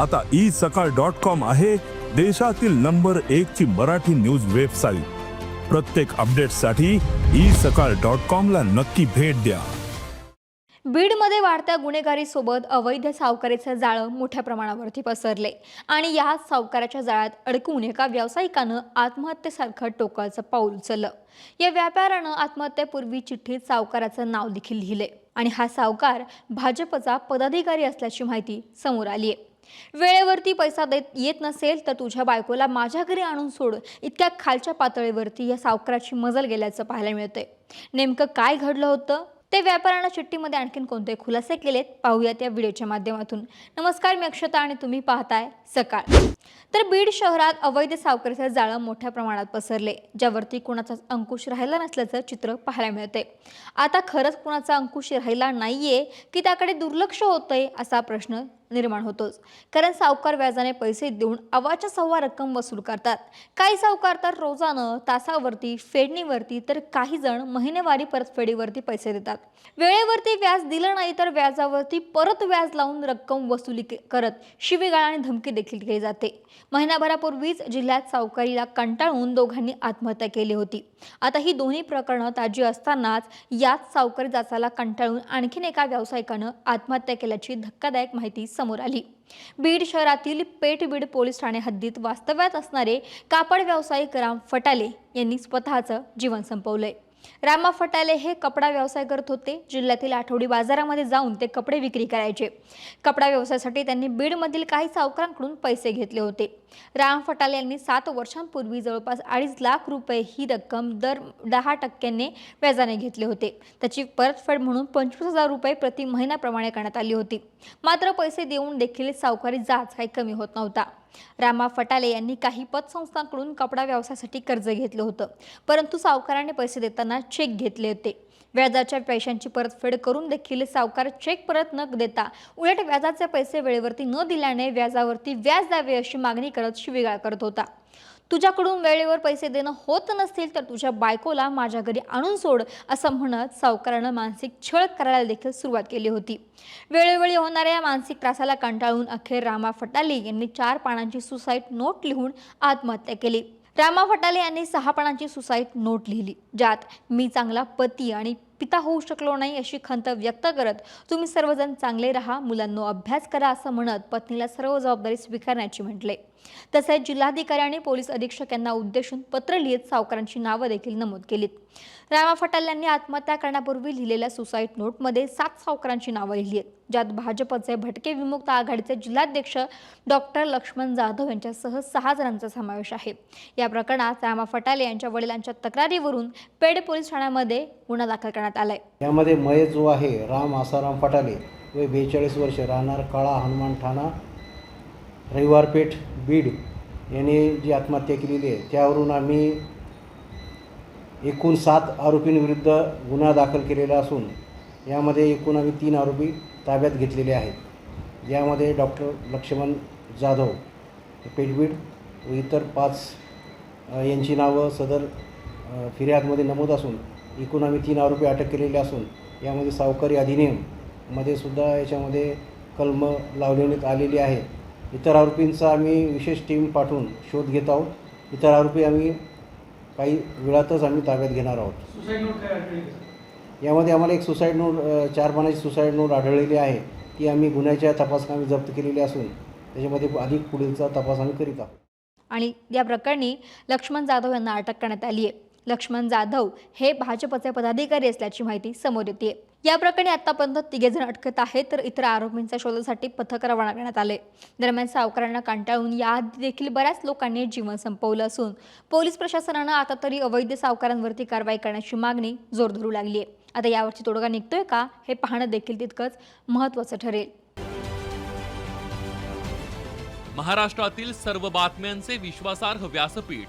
आता ई सकाळ dot com आहे देशातील नंबर एक ची मराठी न्यूज वेबसाईट. प्रत्येक अपडेटसाठी ई सकाळ डॉट कॉम ला नक्की भेट द्या. बीडमध्ये वाढत्या गुन्हेगारीसोबत अवैध सावकारीचं जाळं मोठ्या प्रमाणावरती पसरले आणि या सावकाराच्या जाळ्यात अडकून एका व्यावसायिकानं आत्महत्येसारखं टोकाचं पाऊल उचललं. या व्यापाऱ्यानं आत्महत्येपूर्वी चिठ्ठीत सावकाराचं नाव देखील लिहिले. आणि हा सावकार भाजपचा पदाधिकारी असल्याची माहिती समोर आली आहे. वेळेवरती पैसा देत येत नसेल तर तुझ्या बायकोला माझ्या घरी आणून सोड. इतक्या खालच्या पातळीवरती या सावकाराची मजल गेल्याचं पाहायला मिळतंय. नेमकं काय घडलं होतं? ते व्यापाऱ्यांना चिठ्ठीमध्ये आणखीन कोणते खुलासे केलेत पाहूयात या व्हिडिओच्या माध्यमातून. नमस्कार मी अक्षता आणि तुम्ही पाहताय सकाळ. तर बीड शहरात अवैध सावकारीचं जाळं मोठ्या प्रमाणात पसरले ज्यावरती कुणाचाच अंकुश राहिला नसल्याचं चित्र पाहायला मिळते आता खरंच कुणाचा अंकुश राहिला नाहीये की त्याकडे दुर्लक्ष होतंय असा प्रश्न निर्माण होतोच. कारण सावकार व्याजाने पैसे देऊन अवाच्या सव्वा रक्कम वसूल करतात. काही सावकार तर रोजानं तासावरती फेडणीवरती तर काही जण महिनेवारी परतफेडीवरती पैसे देतात. वेळेवरती व्याज दिलं नाही तर व्याजावरती परत व्याज लावून रक्कम वसुली के- करत शिवीगाळ आणि धमकी देखील केली जाते. महिनाभरापूर्वीच जिल्ह्यात सावकारीला कंटाळून दोघांनी आत्महत्या केली होती. आता ही दोन्ही प्रकरणं ताजी असतानाच याच सावकारी जाचाला कंटाळून आणखीन एका व्यावसायिकानं आत्महत्या केल्याची धक्कादायक माहिती समोर आली. बीड शहरातील पेठबीड पोलीस ठाणे हद्दीत वास्तव्यात असणारे कापड व्यावसायिक राम फटाले यांनी स्वतःचं जीवन संपवलंय. रामा फटाले हे कपडा व्यवसाय करत होते. जिल्ह्यातील आठवडी बाजारामध्ये जाऊन ते कपडे विक्री करायचे. कपडा व्यवसायासाठी त्यांनी बीडमधील काही सावकारांकडून पैसे घेतले होते. राम फटाले यांनी सात वर्षांपूर्वी जवळपास अडीच लाख रुपये ही रक्कम दर दहा टक्क्यांनी व्याजाने घेतले होते. त्याची परतफेड म्हणून पंचवीस हजार रुपये प्रति महिन्याप्रमाणे करण्यात आली होती. मात्र पैसे देऊन देखील सावकारी जाच काही कमी होत नव्हता. रामा फटाले यांनी काही पतसंस्थांकडून कपडा व्यवसायासाठी कर्ज घेतलं होतं. परंतु सावकाराने पैसे देताना चेक घेतले होते. व्याजाच्या पैशांची परतफेड करून देखील सावकार चेक परत न देता उलट व्याजाचे पैसे वेळेवरती न दिल्याने व्याजावरती व्याज द्यावे अशी मागणी करत शिवीगाळ करत होता. तुझ्याकडून वेळेवर पैसे देणं होत नसतील तर तुझ्या बायकोला माझ्या घरी आणून सोड असं म्हणत सावकारानं मानसिक छळ करायला देखील सुरुवात केली होती. वेळोवेळी होणाऱ्या या मानसिक त्रासाला कंटाळून अखेर रामा फटाले यांनी चार पानांची सुसाईड नोट लिहून आत्महत्या केली. रामा फटाले यांनी सहा पानांची सुसाईड नोट लिहिली ज्यात मी चांगला पती आणि पिता होऊ शकलो नाही अशी खंत व्यक्त करत तुम्ही सर्वजण चांगले राहा मुलांनो अभ्यास करा असं म्हणत पत्नीला सर्व जबाबदारी स्वीकारण्याची म्हटले. तसेच जिल्हाधिकारी आणि पोलीस अधीक्षक यांना उद्देशून पत्र लिहित सावकारांची नावं देखील नमूद केलीत. रामा फटाल यांनी आत्महत्या करण्यापूर्वी लिहिलेल्या सुसाईड नोटमध्ये सात सावकारांची नावं लिहिली आहेत ज्यात भाजपचे भटके विमुक्त आघाडीचे जिल्हाध्यक्ष डॉक्टर लक्ष्मण जाधव यांच्यासह सहा जणांचा समावेश आहे. या प्रकरणात रामा फटाले यांच्या वडिलांच्या तक्रारीवरून पेड पोलीस ठाण्यामध्ये गुन्हा दाखल करण्यात आलाय. यामध्ये महेश जो आहे राम आसाराम फटाले वय बेचाळीस वर्ष राहणार काळा हनुमान ठाणा रविवारपेठ बीड यांनी जी आत्महत्या केलेली आहे त्यावरून आम्ही एकूण सात आरोपींविरुद्ध गुन्हा दाखल केलेला असून यामध्ये एकूण आम्ही तीन आरोपी ताब्यात घेतलेले आहेत. यामध्ये डॉक्टर लक्ष्मण जाधव पेटबीड व इतर पाच यांची नावं सदर फिर्यादमध्ये नमूद असून एकूण आम्ही तीन आरोपी अटक केलेले असून यामध्ये सावकारी अधिनियममध्ये सुद्धा याच्यामध्ये कलम लावण्यात आलेली आहे. इतर आरोपींचा आम्ही विशेष टीम पाठवून शोध घेत आहोत. इतर आरोपी आम्ही काही वेळातच आम्ही ताब्यात घेणार आहोत. यामध्ये आम्हाला एक सुसाईड नोट चार पानाची सुसाईड नोट आढळलेली आहे. ती आम्ही गुन्ह्याच्या तपासात आम्ही जप्त केलेली असून त्याच्यामध्ये अधिक पुढीलचा तपास आम्ही करीत आहोत. आणि या प्रकरणी लक्ष्मण जाधव यांना अटक करण्यात आली आहे. लक्ष्मण जाधव हे भाजपचे पदाधिकारी असल्याची माहिती समोर येते. या प्रकरणी आतापर्यंत तिघे जण अटकत आहेत तर इतर आरोपींच्या शोधासाठी पथक रवाना करण्यात आले. दरम्यान सावकारांना कंटाळून याआधी देखील बऱ्याच लोकांनी जीवन संपवलं असून पोलीस प्रशासनानं आता तरी अवैध सावकारांवरती कारवाई करण्याची मागणी जोर धरू लागली आहे आता यावरची तोडगा निघतोय का हे पाहणं देखील तितकंच महत्त्वाचं ठरेल. महाराष्ट्रातील सर्व बातम्यांचे विश्वासार्ह व्यासपीठ